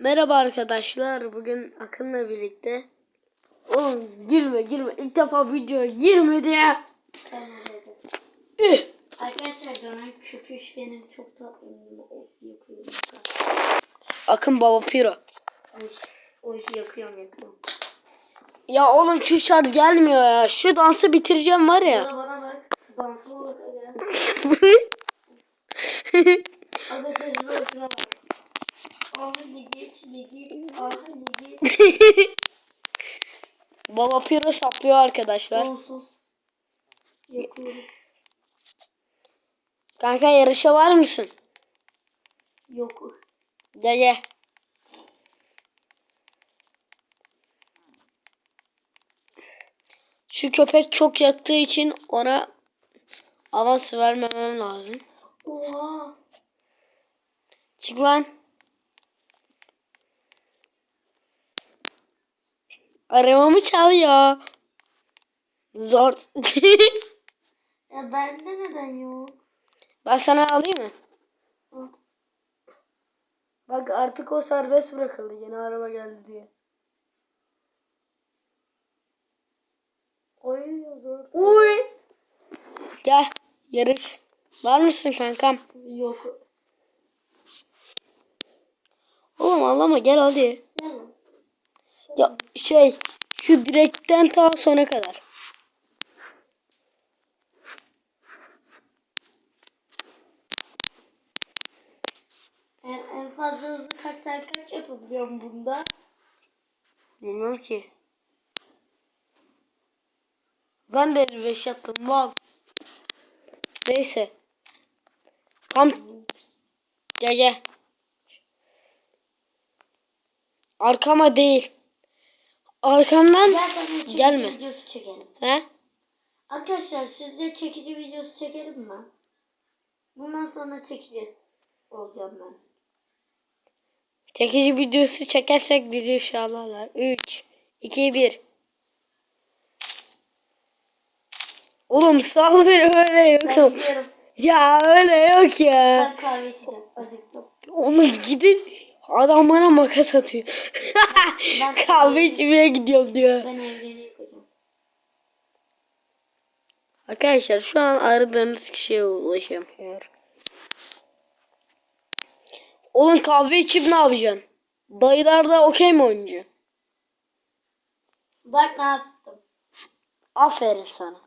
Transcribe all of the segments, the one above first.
Merhaba arkadaşlar. Bugün Akın'la birlikte. Oğlum girme girme. İlk defa videoya girmedi ya. Tamam. Üh. Arkadaşlar dönen köpüş benim çok tatlıyım. Of yakıyorum. Akın baba piro. Oy, yakıyorum yakıyorum. Ya oğlum şu şarj gelmiyor ya. Şu dansı bitireceğim var ya. Bana bana bak. Dansıma bak aga. Aga olsuna bak. Ah ligit ligit. Ah ligit. Baba piro saplıyor arkadaşlar. Kanka yarışa var mısın? Yok. Gel gel. Şu köpek çok yaktığı için ona avans vermemem lazım. Oha. Çık lan. Arabamı çalıyor. Zor. Ya bende neden yok? ben sana alayım mı? Bak artık o serbest bırakıldı. Yeni araba geldi diye. Oy zor. Uy. Gel yarış. Var mısın kankam? Yok. Oğlum ağlama gel hadi. Ya şey şu direkten ta sona kadar. En, en fazla hızlı kaç sen kaç yapabiliyorum bunda? Bilmiyorum ki. Ben de 55 yaptım. Mal. Neyse. Tam gel gel. Arkama değil. Arkamdan çekici Gelme. videosu çekelim. he? Arkadaşlar sizce çekici videosu çekelim mi? Bundan sonra çekici olacağım ben. Çekici videosu çekersek bizi ifşa alırlar. 3 2 1 Oğlum sal beni öyle yok. Ben. Ya öyle yok ya. Ben kahve içeceğim. Acıktım. Oğlum gidin. Adam bana makas atıyor. Ben- Kahve içmeye gidiyorum diyor. Ben. Arkadaşlar şu an aradığınız kişiye ulaşamıyor. Oğlum kahve içip ne yapacaksın? Dayılarda okey mi oynayacaksın? Bak ne yaptım. Aferin sana.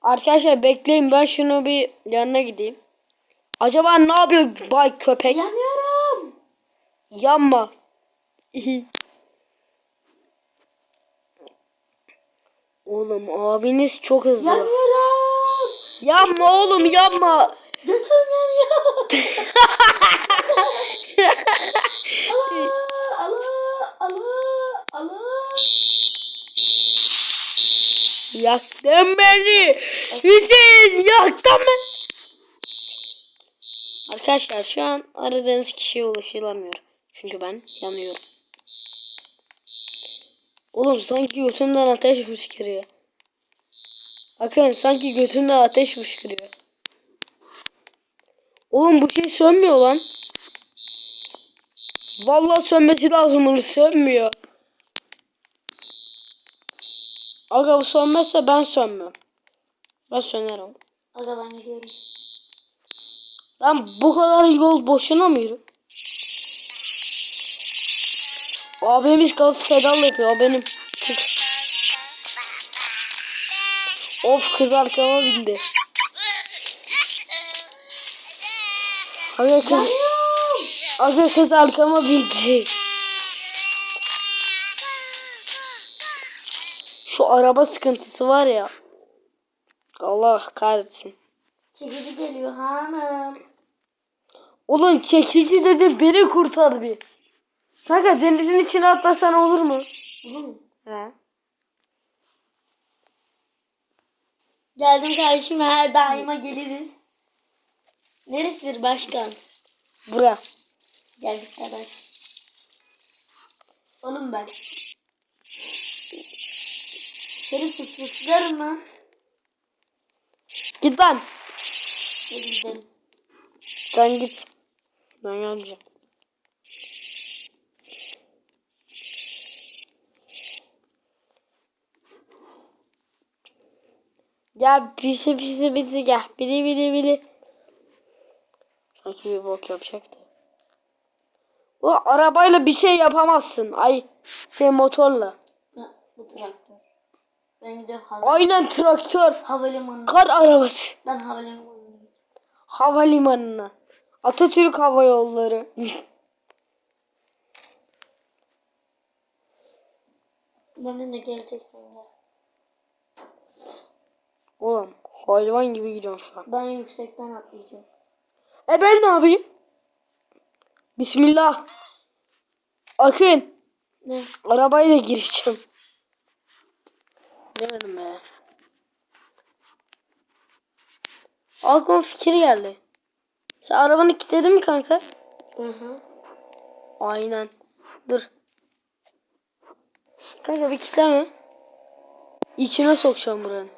Arkadaşlar bekleyin ben şunu bir yanına gideyim. Acaba ne yapıyor bay köpek? Yanıyorum. Yanma. Oğlum abiniz çok hızlı. Yanıyorum. Yanma oğlum yanma. Götüm yanıyor. Allah Allah Allah. Yaktın beni. Hüseyin yaktın beni. Arkadaşlar şu an aradığınız kişiye ulaşılamıyor. Çünkü ben yanıyorum. Oğlum sanki götümden ateş fışkırıyor. Bakın sanki götümden ateş fışkırıyor. Oğlum bu şey sönmüyor lan. Vallahi sönmesi lazım bunu sönmüyor. Aga bu sönmezse ben sönmem. Ben sönerim. Aga ben gidiyorum. Ben bu kadar yol boşuna mı yürü? Abimiz gaz pedal yapıyor. Benim. Çık. Of kız arkama bindi. Aga kız. Aga kız arkama bindi. Şu araba sıkıntısı var ya. Allah kahretsin. Çekici geliyor hanım. Ulan çekici dedi beni kurtar bir. Kanka denizin içine atlasan olur mu? Olur mu? He. Geldim kardeşim her daima geliriz. Neresidir başkan? Bura. Geldik kardeş. Oğlum ben. Seni fısfıslarım lan. Git lan. Hadi gidelim. Sen git. Ben gelmeyeceğim. Gel pisi pisi pisi gel. Bili bili bili. Sanki bir bok yapacaktı. O arabayla bir şey yapamazsın. Ay şey motorla. Ha, bu traktör. Ben gidiyorum hava, Aynen traktör. havalimanına. Kar arabası. Ben gidiyorum. Havalimanına. Atatürk Hava Yolları. Bana ne geleceksin ya? Oğlum hayvan gibi gidiyorum şu an. Ben yüksekten atlayacağım. E ben ne yapayım? Bismillah. Akın. Ne? Arabayla gireceğim. Demedim be. Aklıma fikir geldi. Sen arabanı kilitledin mi kanka? Hı hı. Aynen. Dur. Kanka bir kilitleme. İçine sokacağım buranın.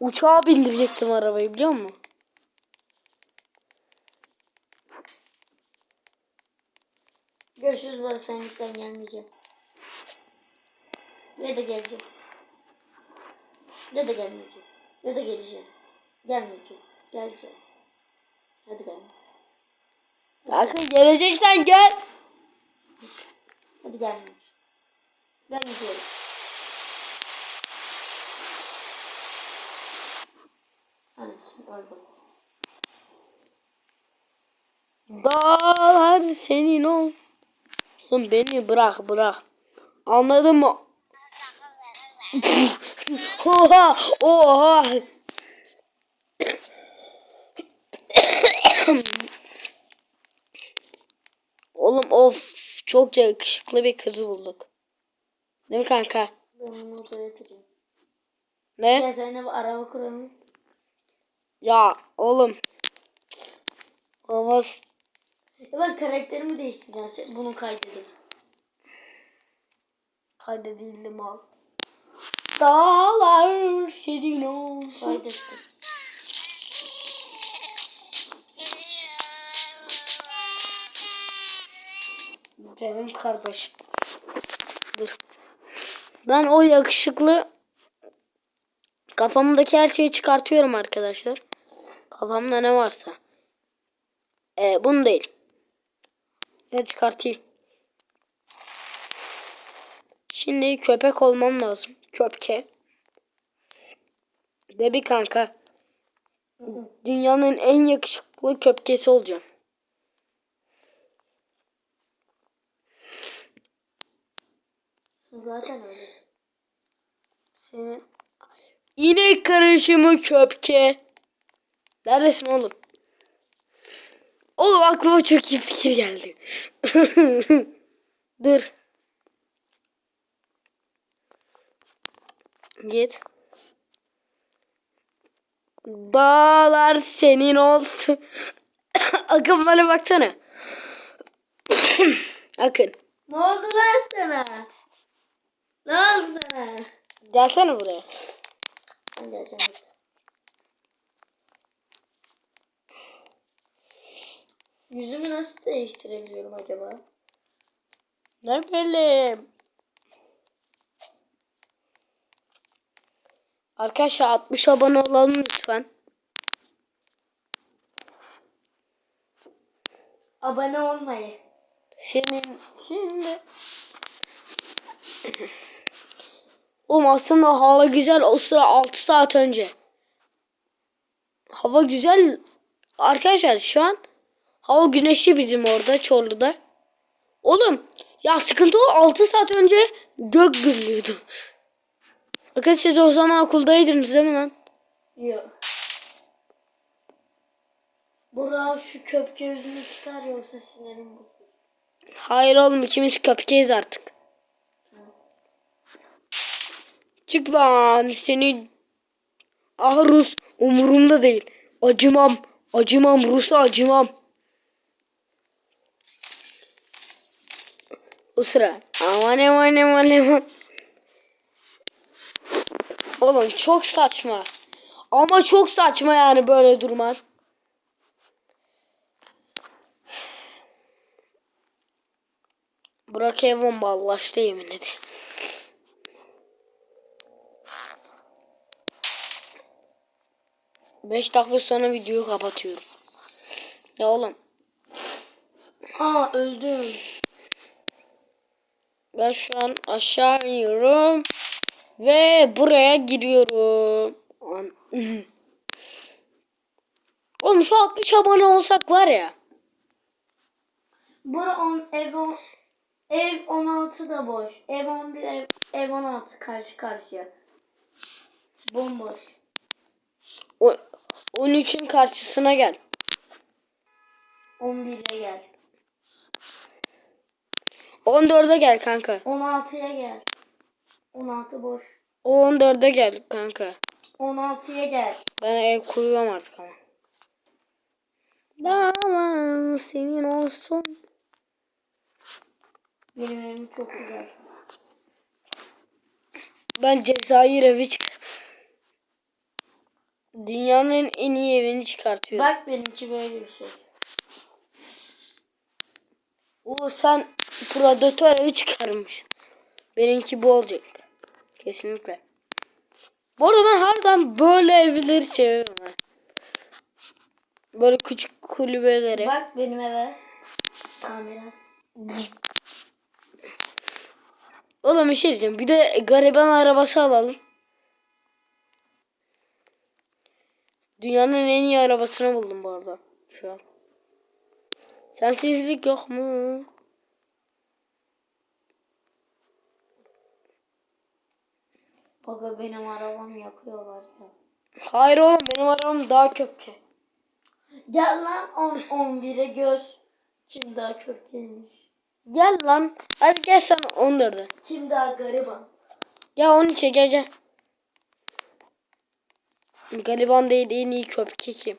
Uçağa bindirecektim arabayı biliyor musun? Görüşürüz ben sen gelmeyeceğim. Ne de geleceğim. Ne de gelmeyeceğim. Ne de geleceğim. Gelmeyeceğim. Geleceğim. Hadi gel. Akın geleceksen gel. Hadi gelmeyeceğim. Ben gidiyorum. Dağlar senin olsun beni bırak bırak. Anladın mı? Oha oha. Oğlum of çok yakışıklı bir kız bulduk. Değil mi kanka? Ben onu odaya yatacağım. Ne? Araba kuralım. Ya oğlum. Olmaz. Ya ben karakterimi değiştireceğim. Bunu kaydedin. Kaydedildi mal. Dağlar senin olsun. Kaydettim. Canım kardeşim. Dur. Ben o yakışıklı kafamdaki her şeyi çıkartıyorum arkadaşlar. Kafamda ne varsa. Ee, bunu değil. Ya çıkartayım. Şimdi köpek olmam lazım. Köpke. De bir kanka. Dünyanın en yakışıklı köpkesi olacağım. Zaten öyle. Senin inek karışımı köpke. Neredesin oğlum? Oğlum aklıma çok iyi fikir geldi. Dur. Git. Dağlar senin olsun. Akın bana baksana. Akın. Ne oldu lan sana? Ne oldu sana? Gelsene buraya. Ben geleceğim. Yüzümü nasıl değiştirebiliyorum acaba? Ne bileyim. Arkadaşlar 60 abone olalım lütfen. Abone olmayı. Senin şimdi. Oğlum aslında hava güzel o sıra 6 saat önce. Hava güzel. Arkadaşlar şu an hava güneşli bizim orada Çorlu'da. Oğlum ya sıkıntı o 6 saat önce gök gürlüyordu. Bakın siz o zaman okuldaydınız değil mi lan? Yok. Burak şu köpke yüzünü çıkar yoksa sinirim bozulur. Hayır oğlum ikimiz köpkeyiz artık. Çık lan seni. Ah Rus umurumda değil. Acımam. Acımam Rus'a acımam. O sıra aman aman aman aman. Oğlum çok saçma. Ama çok saçma yani böyle durman. Burak ev bombalaştı yemin ederim. Beş dakika sonra videoyu kapatıyorum. Ya oğlum Aa öldüm. ben şu an aşağı iniyorum ve buraya giriyorum. Oğlum şu 60 abone olsak var ya. Bura on, ev, on, ev 16 da boş. Ev 11, ev, ev 16 karşı karşıya. Bomboş. O 13'ün karşısına gel. 11'e gel. 14'e gel kanka. 16'ya gel. 16 boş. O 14'e gel kanka. 16'ya gel. Ben ev kuruyorum artık ama. Dağlar senin olsun. Benim evim çok güzel. Ben Cezayir evi çık. Dünyanın en iyi evini çıkartıyorum. Bak benimki böyle bir şey. O sen Predator evi çıkarmışsın. Benimki bu olacak. Kesinlikle. Bu arada ben harbiden böyle evleri seviyorum. Böyle küçük kulübeleri. Bak benim eve. Tamirat. Oğlum bir şey diyeceğim. Bir de gariban arabası alalım. Dünyanın en iyi arabasını buldum bu arada. Şu an. Sensizlik yok mu? Baba benim arabamı yakıyorlar ya. Hayır oğlum benim arabam daha kötü. Gel lan 10 11'e gör. Kim daha kötüymüş. Gel lan. Hadi gel sen 14'e. Kim daha gariban. Ya 13'e gel gel. Gariban değil en iyi köpke kim?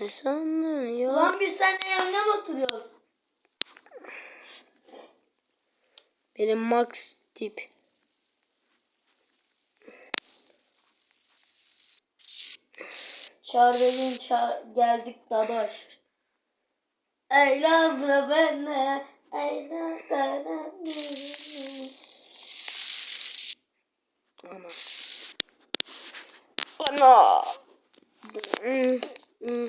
Ne sanıyor? Lan biz seninle yan yana oturuyoruz. Benim max tip. Çağır dedin çağır, geldik dadaş. Benne. Eylem benne. Ana. Ana. Hmm, hmm.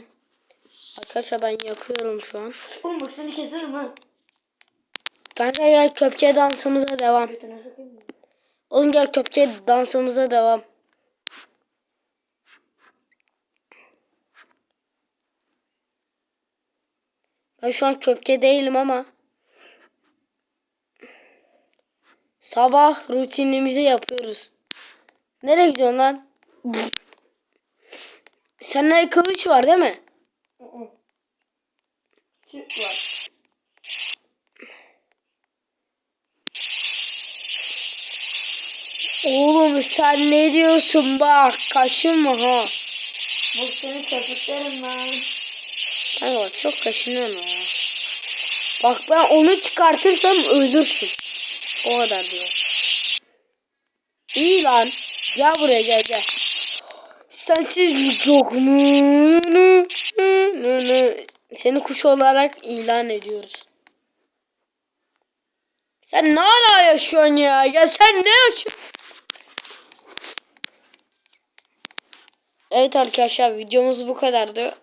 Arkadaşlar ben yakıyorum şu an. Oğlum bak seni keserim ha. Kanka gel köpke dansımıza devam. Oğlum gel köpke dansımıza devam. Ben şu an köpke değilim ama sabah rutinimizi yapıyoruz. Nereye gidiyorsun lan? Sende kılıç var değil mi? Türk var. Oğlum sen ne diyorsun bak kaşınma ha. Bak seni köpüklerim lan. Kanka bak çok kaşınıyorsun ha. Bak ben onu çıkartırsam ölürsün. O kadar diyor. İyi lan. Gel buraya gel gel. Sensizlik yok mu? Seni kuş olarak ilan ediyoruz. Sen ne hala yaşıyorsun ya? Ya sen ne yaşıyorsun? Evet arkadaşlar videomuz bu kadardı.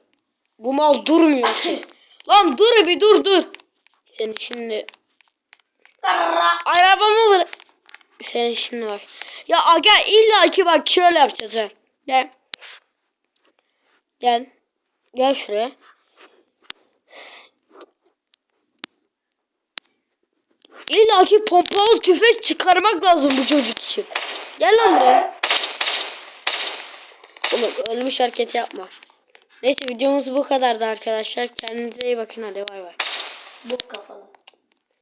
Bu mal durmuyor. Lan dur bir dur dur. Seni şimdi arabamı bırak. Seni şimdi bak. Ya aga illa ki bak şöyle yapacağız ha. Gel. Gel. Gel şuraya. İlla ki pompalı tüfek çıkarmak lazım bu çocuk için. Gel lan buraya. Oğlum ölmüş hareket yapma. Neyse videomuz bu kadardı arkadaşlar. Kendinize iyi bakın hadi bay bay. Bok kafalı.